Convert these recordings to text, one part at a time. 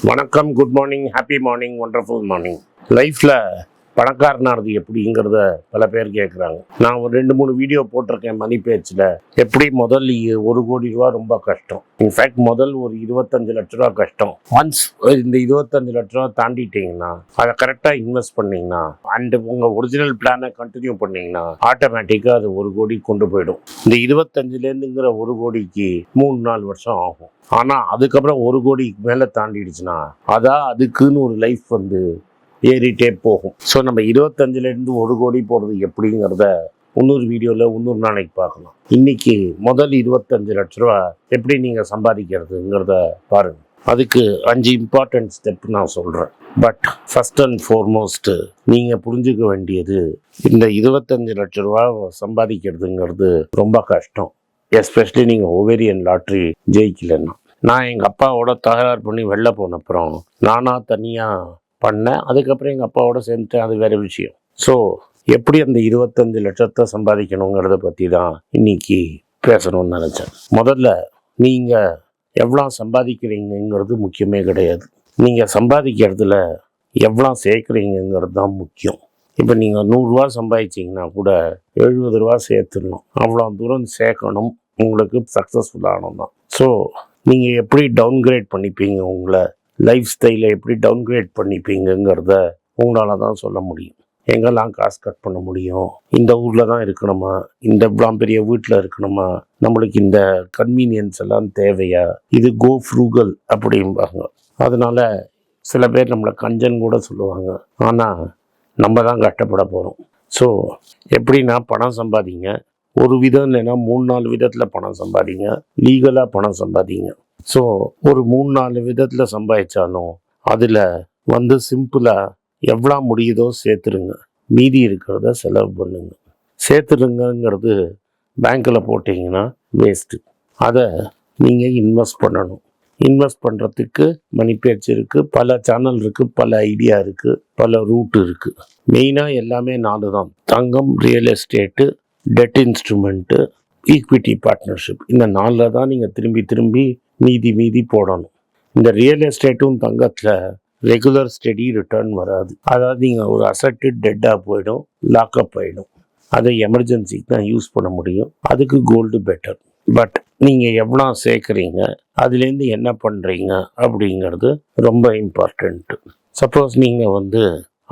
வணக்கம் good morning happy morning wonderful morning லைஃப்பில் பணக்காரனானது எப்படிங்கிறத பல பேர் கேட்குறாங்க நான் ஒரு ரெண்டு மூணு வீடியோ போட்டிருக்கேன் மணி பேச்சில் எப்படி முதல் ஒரு கோடி ரூபா ரொம்ப கஷ்டம். இன்ஃபேக்ட் முதல் ஒரு இருபத்தஞ்சு லட்ச ரூபா கஷ்டம். ஒன்ஸ் இந்த இருபத்தஞ்சு லட்ச ரூபா தாண்டிட்டீங்கன்னா அதை கரெக்டாக இன்வெஸ்ட் பண்ணிங்கன்னா அண்ட் உங்கள் ஒரிஜினல் பிளானை கண்டினியூ பண்ணிங்கன்னா ஆட்டோமேட்டிக்காக அது ஒரு கோடி கொண்டு போயிடும். இந்த இருபத்தஞ்சுலேருந்துங்கிற ஒரு கோடிக்கு மூணு நாலு வருஷம் ஆகும். ஆனால் அதுக்கப்புறம் ஒரு கோடிக்கு மேலே தாண்டிடுச்சுன்னா அதான் அதுக்குன்னு ஒரு லைஃப் வந்து ஏறிட்டே போகும். ஸோ நம்ம இருபத்தஞ்சிலேருந்து ஒரு கோடி போகிறது எப்படிங்கிறத இன்னொரு வீடியோவில் இன்னொரு நாளைக்கு பார்க்கலாம். இன்னைக்கு முதல் இருபத்தஞ்சு லட்ச ரூபா எப்படி நீங்கள் சம்பாதிக்கிறதுங்கிறத பாருங்கள் அதுக்கு அஞ்சு இம்பார்ட்டன்ட் ஸ்டெப் நான் சொல்கிறேன் பட் ஃபஸ்ட் அண்ட் ஃபார்மோஸ்ட்டு நீங்கள் புரிஞ்சுக்க வேண்டியது இந்த இருபத்தஞ்சு லட்ச ரூபா சம்பாதிக்கிறதுங்கிறது ரொம்ப கஷ்டம். எஸ்பெஷலி நீங்கள் ஓவேரியன் லாட்ரி ஜெயிக்கலன்னா. நான் எங்கள் அப்பாவோட தகராறு பண்ணி வெளில போன அப்புறம் நானாக தனியாக பண்ணேன். அதுக்கப்புறம் எங்கள் அப்பாவோட சேர்ந்துட்டேன் அது வேற விஷயம். ஸோ எப்படி அந்த இருபத்தஞ்சு லட்சத்தை சம்பாதிக்கணுங்கிறத பற்றி தான் இன்னைக்கு பேசணும்னு நினச்சேன். முதல்ல நீங்கள் எவ்வளோ சம்பாதிக்கிறீங்கங்கிறது முக்கியமே கிடையாது. நீங்கள் சம்பாதிக்கிறதுல எவ்வளோ சேர்க்குறீங்கங்கிறது தான் முக்கியம். இப்போ நீங்கள் நூறுரூவா சம்பாதிச்சிங்கன்னா கூட எழுபது ரூபா சேர்த்துடணும். அவ்வளோ தூரம் சேர்க்கணும். உங்களுக்கு சக்ஸஸ்ஃபுல் தான் ஸோ நீங்கள் எப்படி டவுன்கிரேட் பண்ணிப்பீங்க உங்களை? லைஃப் ஸ்டைலை எப்படி டவுன்கிரேட் பண்ணிப்பீங்கிறத உங்களால் தான் சொல்ல முடியும். எங்கெல்லாம் காசு கட் பண்ண முடியும்? இந்த ஊரில் தான் இருக்கணுமா? இந்த இவ்வளோ பெரிய வீட்டில் இருக்கணுமா? நம்மளுக்கு இந்த கன்வீனியன்ஸ் எல்லாம் தேவையா? இது கோ ஃப்ரூகல் அப்படிம்பாங்க. அதனால் சில பேர் நம்மளை கஞ்சன் கூட சொல்லுவாங்க. ஆனால் நம்ம தான் கஷ்டப்பட போகிறோம் ஸோ எப்படின்னா பணம் சம்பாதிங்க. ஒரு விதம் இல்லைன்னா மூணு நாலு விதத்தில் பணம் சம்பாதிங்க. லீகலாக பணம் சம்பாதிங்க. ஸோ ஒரு மூணு நாலு விதத்தில் சம்பாதிச்சாலும் அதில் வந்து சிம்பிளாக எவ்வளோ முடியுதோ சேர்த்துருங்க. மீதி இருக்கிறத செலவு பண்ணுங்க. சேர்த்துருங்கங்கிறது பேங்க்கில் போட்டிங்கன்னா வேஸ்ட்டு அதை நீங்கள் இன்வெஸ்ட் பண்ணணும். இன்வெஸ்ட் பண்ணுறதுக்கு மணி பேச்சு இருக்குது பல சேனல் இருக்குது பல ஐடியா இருக்குது பல ரூட் இருக்குது மெயினாக எல்லாமே நாலு தான். தங்கம் real estate debt instrument equity partnership இந்த நாலில் தான் நீங்கள் திரும்பி திரும்பி மீதி மீதி போடணும். இந்த ரியல் எஸ்டேட்டும் தங்கத்தில் ரெகுலர் ஸ்டெடி ரிட்டர்ன் வராது. அதாவது நீங்கள் ஒரு அசட்டு டெட்டாக போயிடும் லாக்அப் ஆகிடும் அதை எமர்ஜென்சிக்கு தான் யூஸ் பண்ண முடியும். அதுக்கு கோல்டு பெட்டர் பட் நீங்கள் எவ்வளோ சேர்க்குறீங்க அதுலேருந்து என்ன பண்ணுறீங்க அப்படிங்கிறது ரொம்ப இம்பார்ட்டண்ட்டு சப்போஸ் நீங்கள் வந்து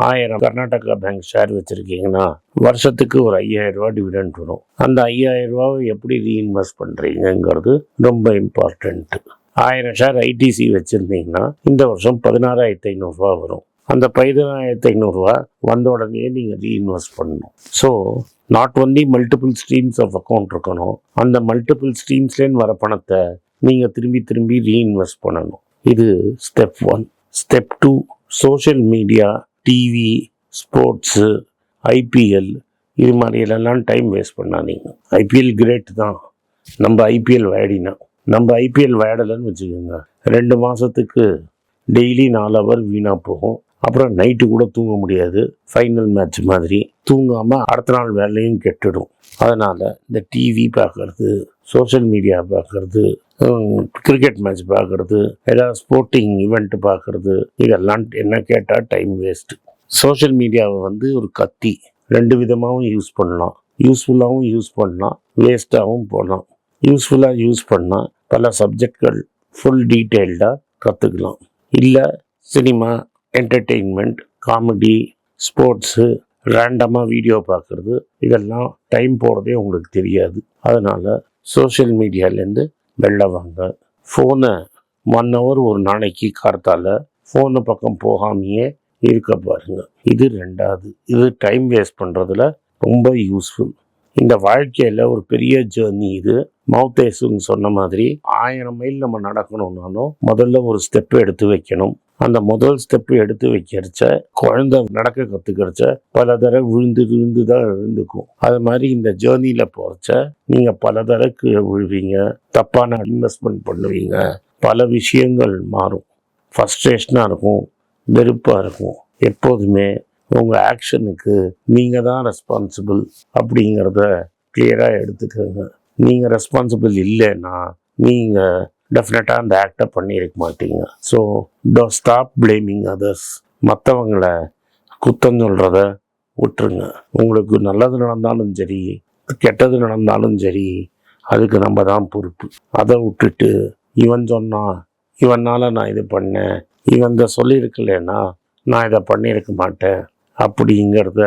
ஆயிரம் கர்நாடகா பேங்க் ஷேர் வச்சுருக்கீங்கன்னா வருஷத்துக்கு ஒரு ஐயாயிரம் ரூபா டிவிடெண்ட் வரும். அந்த ஐயாயிரம் ரூபாவை எப்படி ரீஇன்வெஸ்ட் பண்ணுறீங்கங்கிறது ரொம்ப இம்பார்ட்டண்ட்டு ஆயிரம் ஷேர் ஐடிசி வச்சுருந்தீங்கன்னா இந்த வருஷம் பதினாறாயிரத்தி ஐநூறுரூவா வரும். அந்த பதினாயிரத்தி ஐநூறுரூவா வந்த உடனே நீங்கள் ரீஇன்வெஸ்ட் பண்ணணும். So not only multiple streams of account இருக்கணும் அந்த மல்டிபிள் ஸ்ட்ரீம்ஸ்லேருந்து வர பணத்தை நீங்கள் திரும்பி திரும்பி ரீஇன்வெஸ்ட் பண்ணணும். இது step one step two social media TV sports IPL இது மாதிரியெல்லாம் டைம் வேஸ்ட் பண்ணாதீங்க. ஐபிஎல் கிரேட் தான். நம்ம ஐபிஎல் விளையாடினா. நம்ம ஐபிஎல் விளையாடலைன்னு வச்சுக்கோங்க. ரெண்டு மாதத்துக்கு டெய்லி நாலு ஹவர் வீணாக போகும். அப்புறம் நைட்டு கூட தூங்க முடியாது. ஃபைனல் மேட்ச் மாதிரி தூங்காமல் அடுத்த நாள் வேலையும் கெட்டுடும். அதனால் இந்த டிவி பார்க்கறது சோஷியல் மீடியா பார்க்கறது கிரிக்கெட் மேட்ச் பார்க்கறது ஏதாவது ஸ்போர்ட்டிங் இவெண்ட்டு பார்க்கறது இதெல்லாம் என்ன கேட்டால் டைம் வேஸ்ட்டு சோஷியல் மீடியாவை வந்து ஒரு கத்தி. ரெண்டு விதமாகவும் யூஸ் பண்ணலாம். யூஸ்ஃபுல்லாகவும் யூஸ் பண்ணலாம். வேஸ்ட்டாகவும் போகலாம் யூஸ்ஃபுல்லாக யூஸ் பண்ணால் பல சப்ஜெக்ட்கள் ஃபுல் டீட்டெயில்டாக கற்றுக்கலாம் இல்லை சினிமா என்டர்டெயின்மெண்ட் காமெடி ஸ்போர்ட்ஸு ரேண்டமாக வீடியோ பார்க்குறது இதெல்லாம் டைம் போகிறதே உங்களுக்கு தெரியாது. அதனால் சோஷியல் மீடியாலேருந்து வெளில வாங்க. ஃபோனை ஒன் ஹவர் ஒரு நாளைக்கு கார்த்தால் ஃபோனு பக்கம் போகாமையே இருக்க பாருங்கள் இது ரெண்டாவது. இது டைம் வேஸ்ட் பண்ணுறதுல ரொம்ப யூஸ்ஃபுல் இந்த வாழ்க்கையில் ஒரு பெரிய ஜேர்னி இது. மவுத்தேசுன்னு சொன்ன மாதிரி ஆயிரம் மைல் நம்ம நடக்கணும்னாலும் முதல்ல ஒரு ஸ்டெப் எடுத்து வைக்கணும். அந்த முதல் ஸ்டெப் எடுத்து வைக்கிறச்ச குழந்தை நடக்க கற்றுக்கிறச்ச பல தடவை விழுந்து விழுந்து தான் விழுந்துக்கும் அது மாதிரி இந்த ஜேர்னியில் போகிறச்ச நீங்கள் பல தடவை விழுவீங்க தப்பான இன்வெஸ்ட்மெண்ட் பண்ணுவீங்க பல விஷயங்கள் மாறும். ஃபஸ்ட்ரேஷனாக இருக்கும் வெறுப்பாக இருக்கும். எப்போதுமே உங்கள் ஆக்ஷனுக்கு நீங்கள் தான் ரெஸ்பான்சிபிள் அப்படிங்கிறத கிளியராக எடுத்துக்கோங்க. நீங்கள் ரெஸ்பான்சிபிள் இல்லைன்னா நீங்கள் டெஃபினட்டாக அந்த ஆக்டை பண்ணியிருக்க மாட்டீங்க. So do stop blaming others மற்றவங்களை குத்தம் சொல்கிறத விட்டுருங்க. உங்களுக்கு நல்லது நடந்தாலும் சரி கெட்டது நடந்தாலும் சரி அதுக்கு நம்ம தான் பொறுப்பு. அதை விட்டுட்டு இவன் சொன்னான் இவனால் நான் இது பண்ணேன் இவன் இதை சொல்லியிருக்கலன்னா நான் இதை பண்ணியிருக்க மாட்டேன். அப்படிங்கிறத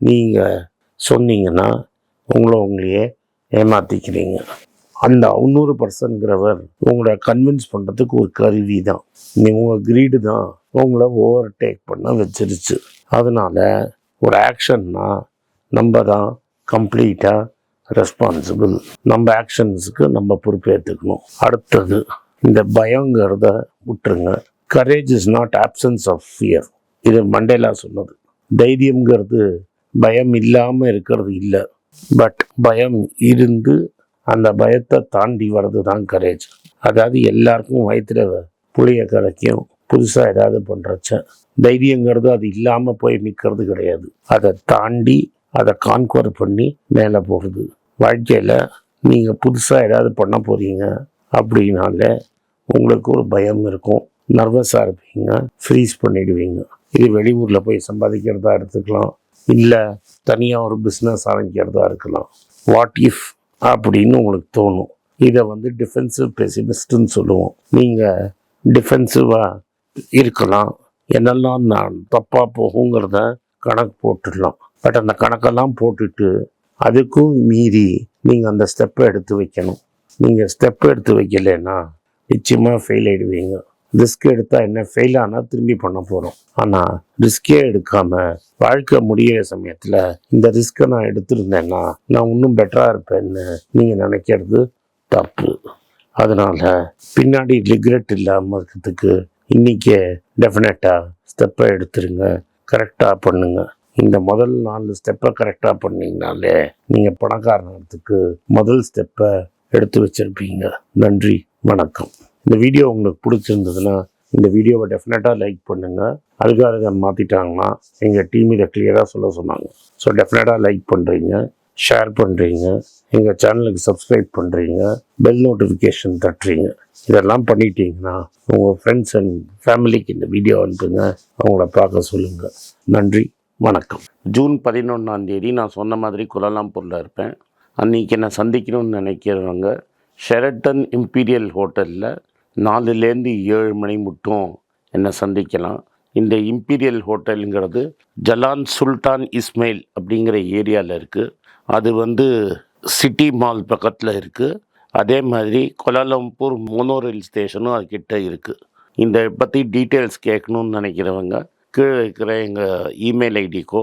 நீங்கள் சொன்னீங்கன்னா உங்களை உங்களையே ஏமாற்றிக்கிறீங்க அந்த அவுநூறு பர்சன்ட்ங்கிறவர் உங்களை கன்வின்ஸ் பண்ணுறதுக்கு ஒரு கருவி தான் நீ உங்கள் கிரீடு தான் உங்களை ஓவர் டேக் பண்ண வச்சிருச்சு. அதனால் ஒரு ஆக்ஷன்னா நம்ம தான் கம்ப்ளீட்டாக ரெஸ்பான்சிபிள் நம்ம ஆக்ஷன்ஸுக்கு நம்ம பொறுப்பேற்றுக்கணும் அடுத்தது இந்த பயங்கிறத விட்டுருங்க. Courage is not absence of fear இது மண்டேலா சொன்னது. தைரியங்கிறது பயம் இல்லாமல் இருக்கிறது இல்லை. பட் பயம் இருந்து அந்த பயத்தை தாண்டி வர்றது தான் கரேஜ் அதாவது எல்லாருக்கும் வயிற்றுல புளிய கரைக்கும். புதுசாக ஏதாவது பண்ணுறச்ச தைரியங்கிறது அது இல்லாமல் போய் நிற்கிறது கிடையாது. அதை தாண்டி அதை கான்குவர் பண்ணி மேலே போகிறது வாழ்க்கையில் நீங்கள் புதுசாக ஏதாவது பண்ண போகிறீங்க அப்படின்னால உங்களுக்கு ஒரு பயம் இருக்கும். நர்வஸாக இருப்பீங்க. ஃப்ரீஸ் பண்ணிடுவீங்க. இது வெளியூரில் போய் சம்பாதிக்கிறதா எடுத்துக்கலாம். இல்லை தனியாக ஒரு பிஸ்னஸ் ஆரம்பிக்கிறதா இருக்கலாம். வாட் இஃப் அப்படின்னு உங்களுக்கு தோணும். இதை வந்து டிஃபென்சிவ் பெசிமிஸ்ட்னு சொல்லுவோம். நீங்கள் டிஃபென்சிவாக இருக்கலாம். என்னெல்லாம் நான் தப்பாக போகுங்கிறத கணக்கு போட்டுடலாம். பட் அந்த கணக்கெல்லாம் போட்டுட்டு அதுக்கும் மீறி நீங்கள் அந்த ஸ்டெப்பை எடுத்து வைக்கணும். நீங்கள் ஸ்டெப்பை எடுத்து வைக்கலைன்னா நிச்சயமாக ஃபெயில் ஆகிடுவீங்க ரிஸ்க் எடுத்தால் என்ன? ஃபெயில் ஆனால் திரும்பி பண்ண போகிறோம் ஆனால் ரிஸ்கே எடுக்காமல் வாழ்க்கை முடியிற சமயத்தில் இந்த ரிஸ்க்கை நான் எடுத்திருந்தேன்னா நான் இன்னும் பெட்டராக இருப்பேன்னு நீங்கள் நினைக்கிறது தப்பு. அதனால் பின்னாடி ரிக்ரெட் இல்லாமல் இருக்கிறதுக்கு இன்றைக்கே டெஃபினட்டாக ஸ்டெப்பை எடுத்துருங்க. கரெக்டாக பண்ணுங்க. இந்த முதல் நாலு ஸ்டெப்பை கரெக்டாக பண்ணிங்கனாலே நீங்கள் பணக்காரனத்துக்கு முதல் ஸ்டெப்பை எடுத்து வச்சுருப்பீங்க. நன்றி வணக்கம். இந்த வீடியோ உங்களுக்கு பிடிச்சிருந்ததுன்னா இந்த வீடியோவை டெஃபினட்டாக லைக் பண்ணுங்கள் அல்காரகம் மாற்றிட்டாங்கன்னா எங்கள் டீம் இதை கிளியராக சொல்ல சொன்னாங்க. ஸோ டெஃபினட்டாக லைக் பண்ணுறீங்க ஷேர் பண்ணுறீங்க எங்கள் சேனலுக்கு சப்ஸ்கிரைப் பண்ணுறீங்க பெல் நோட்டிஃபிகேஷன் தட்டுறீங்க. இதெல்லாம் பண்ணிட்டீங்கன்னா உங்கள் ஃப்ரெண்ட்ஸ் அண்ட் ஃபேமிலிக்கு இந்த வீடியோ அனுப்புங்க. அவங்கள பார்க்க சொல்லுங்கள் நன்றி வணக்கம். ஜூன் பதினொன்றாம் தேதி நான் சொன்ன மாதிரி குலாலம்பூரில் இருப்பேன். அன்றைக்கி நான் சந்திக்கணும்னு நினைக்கிறவங்க ஷெரட்டன் இம்பீரியல் ஹோட்டலில் நாலுலேருந்து ஏழு மணி மட்டும் என்னை சந்திக்கலாம். இந்த இம்பீரியல் ஹோட்டலுங்கிறது ஜலான் சுல்தான் இஸ்மைல் அப்படிங்கிற ஏரியாவில் இருக்குது அது வந்து சிட்டி மால் பக்கத்தில் இருக்குது அதே மாதிரி கோலாலம்பூர் மோனோ ரயில் ஸ்டேஷனும் அதுக்கிட்ட இருக்குது இந்த பற்றி டீட்டெயில்ஸ் கேட்கணும்னு நினைக்கிறவங்க கீழே இருக்கிற எங்கள் இமெயில் ஐடிக்கோ